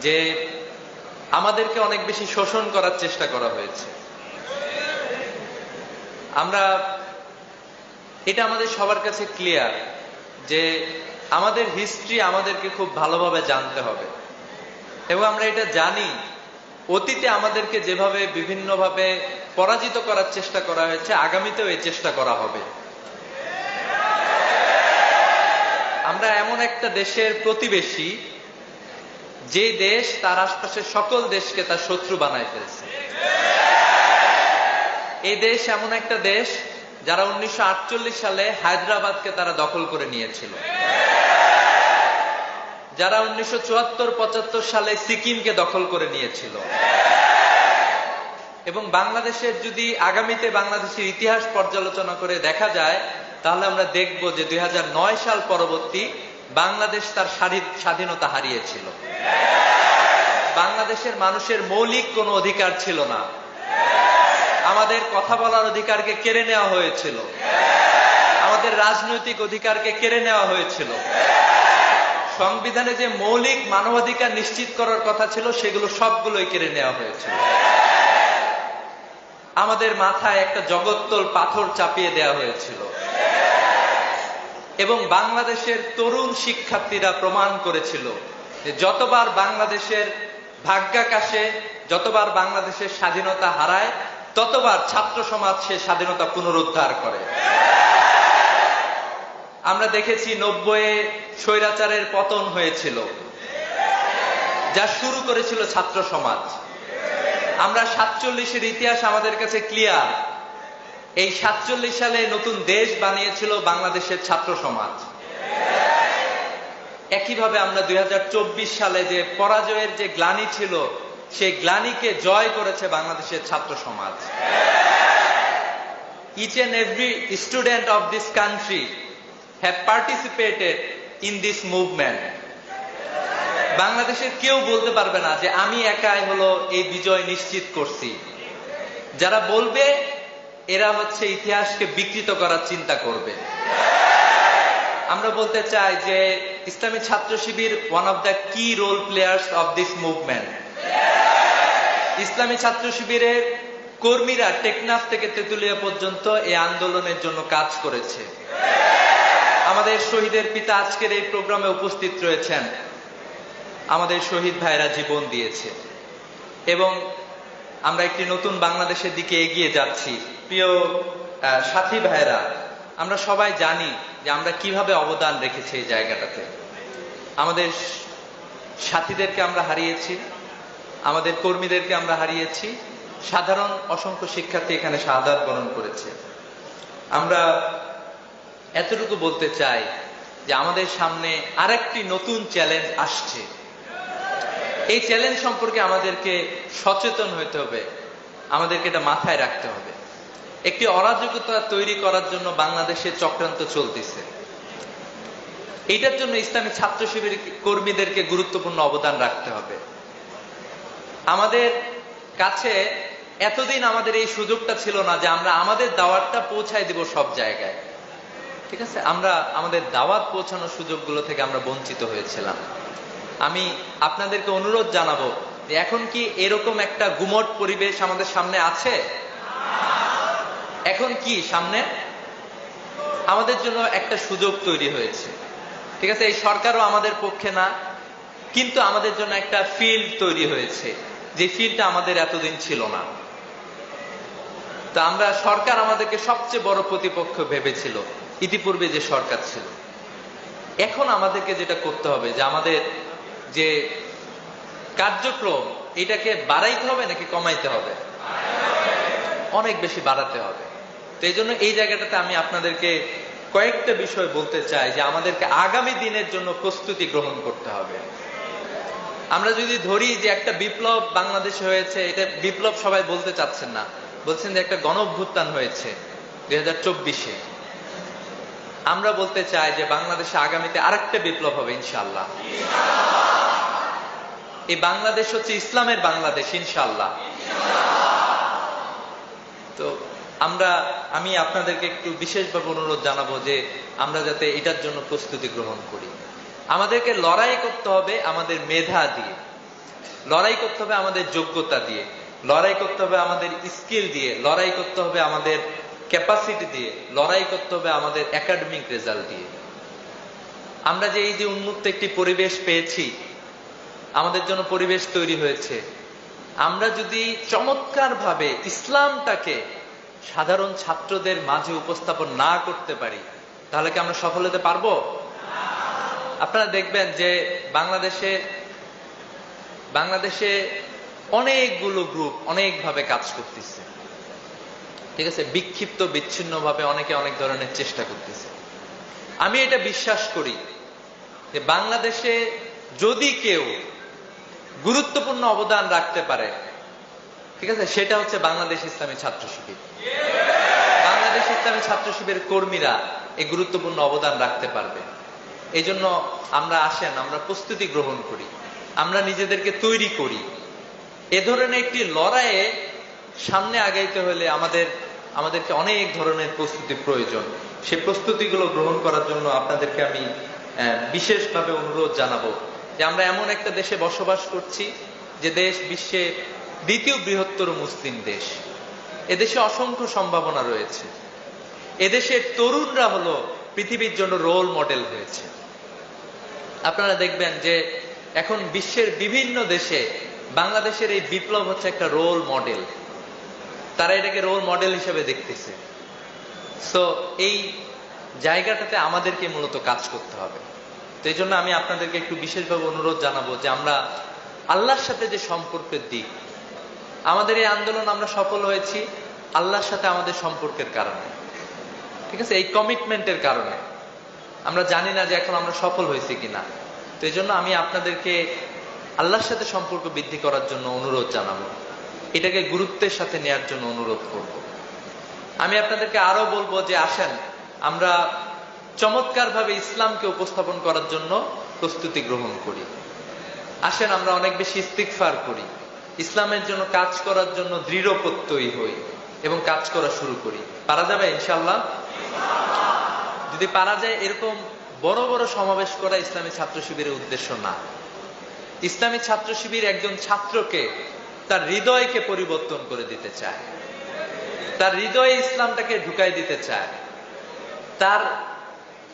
যে আমাদেরকে অনেক বেশি শোষণ করার চেষ্টা করা হয়েছে। আমরা, এটা আমাদের সবার কাছে ক্লিয়ার যে আমাদের হিস্ট্রি আমাদেরকে খুব ভালোভাবে জানতে হবে। এবং আমরা এটা জানি, অতীতে আমাদেরকে যেভাবে বিভিন্নভাবে পরাজিত করার চেষ্টা করা হয়েছে, আগামীতেও এই চেষ্টা করা হবে। আমরা এমন একটা দেশের প্রতিবেশী যে দেশ তার আশপাশের সকল দেশকে তার শত্রু বানায় ফেলছে। এই দেশ এমন একটা দেশ যারা উনিশশো সালে হায়দ্রাবাদকে তারা দখল করে নিয়েছিল। যারা উনিশশো চুয়াত্তর পঁচাত্তর সালে সিকিমকে দখল করে নিয়েছিল। এবং বাংলাদেশের যদি আগামীতে বাংলাদেশের ইতিহাস পর্যালোচনা করে দেখা যায়, তাহলে আমরা দেখব যে দুই হাজার নয় সাল পরবর্তী বাংলাদেশ তার স্বাধীনতা হারিয়েছিল। বাংলাদেশের মানুষের মৌলিক কোনো অধিকার ছিল না। আমাদের কথা বলার অধিকারকে কেড়ে নেওয়া হয়েছিল। আমাদের রাজনৈতিক অধিকারকে কেড়ে নেওয়া হয়েছিল। সংবিধানে যে মৌলিক মানবাধিকার নিশ্চিত করার কথা ছিল, সেগুলো সবগুলোই কেড়ে নেওয়া হয়েছিল। আমাদের মাথায় একটা জগত্তল পাথর চাপিয়ে দেওয়া হয়েছিল। এবং বাংলাদেশের তরুণ শিক্ষার্থীরা প্রমাণ করেছিল যে যতবার বাংলাদেশের ভাগ্যাকাশে, যতবার বাংলাদেশের স্বাধীনতা হারায়, ততবার ছাত্র সমাজ সে স্বাধীনতা পুনরুদ্ধার করে। আমরা দেখেছি নব্বইয়ে স্বৈরাচারের পতন হয়েছিল, যা শুরু করেছিল ছাত্র সমাজ। আমরা সাতচল্লিশের ইতিহাস আমাদের কাছে ক্লিয়ার এই সাতচল্লিশ সালে নতুন দেশ বানিয়েছিল বাংলাদেশের ছাত্র সমাজ। একইভাবে আমরা দুই সালে যে পরাজয়ের যে গ্লানি ছিল, সেই গ্লানিকে জয় করেছে বাংলাদেশের ছাত্র সমাজ। Each and every student of this country have participated in this movement বাংলাদেশের কেউ বলতে পারবে না যে আমি একাই হলো এই বিজয় নিশ্চিত করছি। যারা বলবে এরা হচ্ছে ইতিহাসকে বিকৃত করার চিন্তা করবে। আমরা বলতে চাই যে Islami Chhatra Shibir one of the key role players of this movement Islami Chhatra শিবিরের কর্মীরা টেকনাফ থেকে তেতুলিয়া পর্যন্ত এই আন্দোলনের জন্য কাজ করেছে। আমাদের শহীদের পিতা আজকের এই প্রোগ্রামে উপস্থিত রয়েছেন। আমাদের শহীদ ভাইরা জীবন দিয়েছে। এবং আমরা একটি নতুন বাংলাদেশের দিকে এগিয়ে যাচ্ছি। প্রিয় সাথী ভাইরা আমরা সবাই জানি যে আমরা কীভাবে অবদান রেখেছি এই জায়গাটাতে। আমাদের সাথীদেরকে আমরা হারিয়েছি, আমাদের কর্মীদেরকে আমরা হারিয়েছি, সাধারণ অসংখ্য শিক্ষার্থী এখানে শাহাদাত বরণ করেছে। আমরা এতটুকু বলতে চাই যে আমাদের সামনে আরেকটি নতুন চ্যালেঞ্জ আসছে। এই চ্যালেঞ্জ সম্পর্কে আমাদেরকে সচেতন হইতে হবে, আমাদেরকে এটা মাথায় রাখতে হবে। একটি অরাজকতা তৈরি করার জন্য বাংলাদেশে চক্রান্ত চলতেছে। এইটার জন্য ইসলামী ছাত্র শিবির কর্মীদেরকে গুরুত্বপূর্ণ অবদান রাখতে হবে। আমাদের কাছে এতদিন আমাদের এই সুযোগটা ছিল না যে আমরা আমাদের দাওয়াতটা পৌঁছায় দিব সব জায়গায়। ঠিক আছে? আমরা আমাদের দাওয়াত পৌঁছানোর সুযোগগুলো থেকে আমরা বঞ্চিত হয়েছিলাম। আমি আপনাদেরকে অনুরোধ জানাব এখন কি এরকম একটা গুমট পরিবেশ আমাদের সামনে আছে? এখন কি, সামনে? আমাদের জন্য একটা সুযোগ তৈরি হয়েছে। ঠিক আছে, এই সরকারও আমাদের পক্ষে না, কিন্তু আমাদের জন্য একটা ফিল্ড তৈরি হয়েছে। যে ফিল্ডটা আমাদের এতদিন ছিল না। তা আমরা, সরকার আমাদেরকে সবচেয়ে বড় প্রতিপক্ষ ভেবেছিল, ইতিপূর্বে যে সরকার ছিল। এখন আমাদেরকে যেটা করতে হবে, যে আমাদের যে কার্যক্রম, এটাকে বাড়াইতে হবে নাকি কমাইতে হবে? অনেক বেশি বাড়াতে হবে। তো এই জন্য এই জায়গাটাতে আমি আপনাদেরকে কয়েকটা বিষয় বলতে চাই যে আমাদেরকে আগামী দিনের জন্য প্রস্তুতি গ্রহণ করতে হবে। আমরা যদি ধরি যে একটা বিপ্লব বাংলাদেশে হয়েছে, এটা বিপ্লব সবাই বলতে চাচ্ছেন না। বলছেন যে একটা গণ অভ্যুত্থান হয়েছে দুই হাজার চব্বিশে। আমরা বলতে চাই যে বাংলাদেশে আগামীতে আরেকটা বিপ্লব হবে ইনশাল্লাহ এই বাংলাদেশ হচ্ছে ইসলামের বাংলাদেশ ইনশাল্লাহ তো আমরা, আমি আপনাদেরকে একটু বিশেষভাবে অনুরোধ জানাব যে আমরা যাতে এটার জন্য প্রস্তুতি গ্রহণ করি। আমাদেরকে লড়াই করতে হবে আমাদের মেধা দিয়ে। লড়াই করতে হবে আমাদের যোগ্যতা দিয়ে। লড়াই করতে হবে আমাদের স্কিল দিয়ে। লড়াই করতে হবে আমাদের ক্যাপাসিটি দিয়ে। লড়াই করতে হবে আমাদের একাডেমিক রেজাল্ট দিয়ে। আমরা যে এই যে উন্মুক্ত একটি পরিবেশ পেয়েছি, আমাদের জন্য পরিবেশ তৈরি হয়েছে। আমরা যদি চমৎকার ভাবে ইসলামটাকে সাধারণ ছাত্রদের মাঝে উপস্থাপন না করতে পারি, তাহলে কি আমরা সফল হতে পারব? আপনারা দেখবেন যে বাংলাদেশে বাংলাদেশে অনেকগুলো গ্রুপ অনেকভাবে কাজ করতেছে। ঠিক আছে? বিক্ষিপ্ত বিচ্ছিন্ন ভাবে অনেকে অনেক ধরনের চেষ্টা করতেছে। আমি এটা বিশ্বাস করি যে বাংলাদেশে যদি কেউ গুরুত্বপূর্ণ অবদান রাখতে পারে ঠিক আছে? সেটা হচ্ছে বাংলাদেশ ইসলামী ছাত্র শিবির। বাংলাদেশ ইসলামী ছাত্র শিবিরের কর্মীরা এই গুরুত্বপূর্ণ অবদান রাখতে পারবে। এই জন্য আমরা আসেন, আমরা প্রস্তুতি গ্রহণ করি, আমরা নিজেদেরকে তৈরি করি। এ ধরনের একটি লড়াইয়ে সামনে আগাইতে হলে আমাদের, আমাদেরকে অনেক ধরনের প্রস্তুতি প্রয়োজন। সেই প্রস্তুতিগুলো গ্রহণ করার জন্য আপনাদেরকে আমি বিশেষভাবে অনুরোধ জানাব যে আমরা এমন একটা দেশে বসবাস করছি, যে দেশ বিশ্বে দ্বিতীয় বৃহত্তর মুসলিম দেশ। এদেশে অসংখ্য সম্ভাবনা রয়েছে। এদেশের তরুণরা হলো পৃথিবীর জন্য রোল মডেল হয়েছে। আপনারা দেখবেন যে এখন বিশ্বের বিভিন্ন দেশে বাংলাদেশের এই বিপ্লব হচ্ছে একটা রোল মডেল তারা এটাকে রোল মডেল হিসেবে দেখতেছে। সো এই জায়গাটাতে আমাদেরকে মূলত কাজ করতে হবে। তো এই জন্য আমি আপনাদেরকে একটু বিশেষভাবে অনুরোধ জানাব যে আমরা আল্লাহর সাথে যে সম্পর্কের দিক আমাদের এই আন্দোলন আমরা সফল হয়েছি আল্লাহর সাথে আমাদের সম্পর্কের কারণে। ঠিক আছে? এই কমিটমেন্টের কারণে। আমরা জানি না যে এখন আমরা সফল হয়েছি কিনা। তো এই জন্য আমি আপনাদেরকে আল্লাহর সাথে সম্পর্ক বৃদ্ধি করার জন্য অনুরোধ জানাব। এটাকে গুরুত্বের সাথে নেয়ার জন্য অনুরোধ করব। আমি আপনাদেরকে আরও বলব যে আসেন, আমরা চমৎকার ভাবে ইসলামকে উপস্থাপন করার জন্য প্রস্তুতি গ্রহণ করি। আসেন, আমরা অনেক বেশি ইস্তিকফার করি। ইসলামের জন্য কাজ করার জন্য দৃঢ় প্রত্যয়ী হই এবং কাজ করা শুরু করি। পারা যাবে ইনশাল্লাহ যদি পারা যায়, এরকম বড় বড় সমাবেশ করা ইসলামী ছাত্র শিবিরের উদ্দেশ্য না। ইসলামী ছাত্র শিবির একজন ছাত্রকে তার হৃদয়কে পরিবর্তন করে দিতে চায়। তার হৃদয়ে ইসলামটাকে ঢুকাই দিতে চায়। তার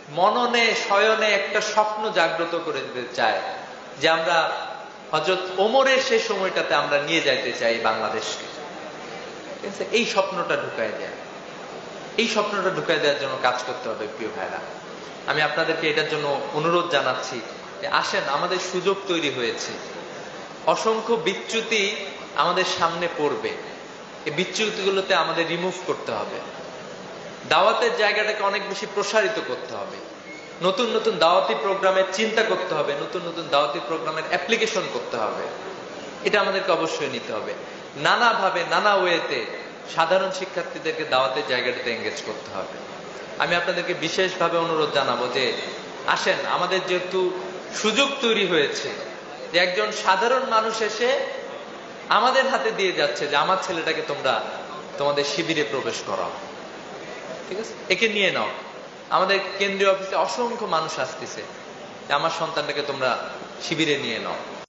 মননে, শয়নে একটা স্বপ্ন জাগ্রত করে দিতে চায় যে আমরা হজরত ওমরের সেই সময়টাতে আমরা নিয়ে যাইতে চাই বাংলাদেশকে? এই স্বপ্নটা ঢুকাই দেয়। এই স্বপ্নটা ঢুকাই দেওয়ার জন্য কাজ করতে হবে প্রিয় ভাইরা। আমি আপনাদেরকে এটার জন্য অনুরোধ জানাচ্ছি যে আসেন, আমাদের সুযোগ তৈরি হয়েছে। অসংখ্য বিচ্যুতি আমাদের সামনে পড়বে। এই বিচ্যুতিগুলোতে আমাদের রিমুভ করতে হবে। দাওয়াতের জায়গাটাকে অনেক বেশি প্রসারিত করতে হবে। নতুন নতুন দাওয়াতি প্রোগ্রামের চিন্তা করতে হবে, নতুন নতুন দাওয়াতি প্রোগ্রামের অ্যাপ্লিকেশন করতে হবে। এটা আমাদেরকে অবশ্যই নিতে হবে। নানাভাবে, নানা ওয়েতে সাধারণ শিক্ষার্থীদেরকে দাওয়াতের জায়গাটাতে এঙ্গেজ করতে হবে। আমি আপনাদেরকে বিশেষভাবে অনুরোধ জানাব যে, আসেন, আমাদের যেহেতু সুযোগ তৈরি হয়েছে যে একজন সাধারণ মানুষ এসে আমাদের হাতে দিয়ে যাচ্ছে যে, আমার ছেলেটাকে তোমরা তোমাদের শিবিরে প্রবেশ করাও। ঠিক আছে? একে নিয়ে নাও। আমাদের কেন্দ্রীয় অফিসে অসংখ্য মানুষ আসতেছে। আমার সন্তানটাকে তোমরা শিবিরে নিয়ে নাও।